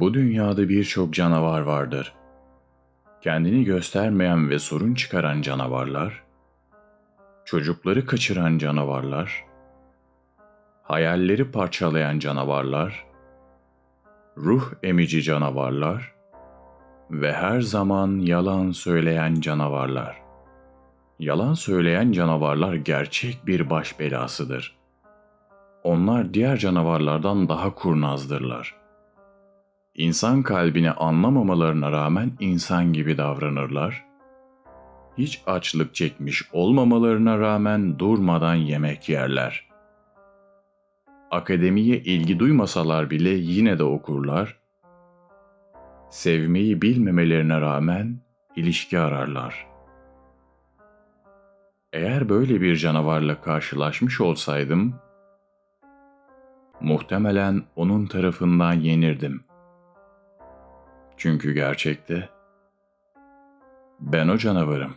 Bu dünyada birçok canavar vardır. Kendini göstermeyen ve sorun çıkaran canavarlar, çocukları kaçıran canavarlar, hayalleri parçalayan canavarlar, ruh emici canavarlar ve her zaman yalan söyleyen canavarlar. Yalan söyleyen canavarlar gerçek bir baş belasıdır. Onlar diğer canavarlardan daha kurnazdırlar. İnsan kalbini anlamamalarına rağmen insan gibi davranırlar. Hiç açlık çekmiş olmamalarına rağmen durmadan yemek yerler. Akademiye ilgi duymasalar bile yine de okurlar. Sevmeyi bilmemelerine rağmen ilişki ararlar. Eğer böyle bir canavarla karşılaşmış olsaydım, muhtemelen onun tarafından yenirdim. Çünkü gerçekte ben o canavarım.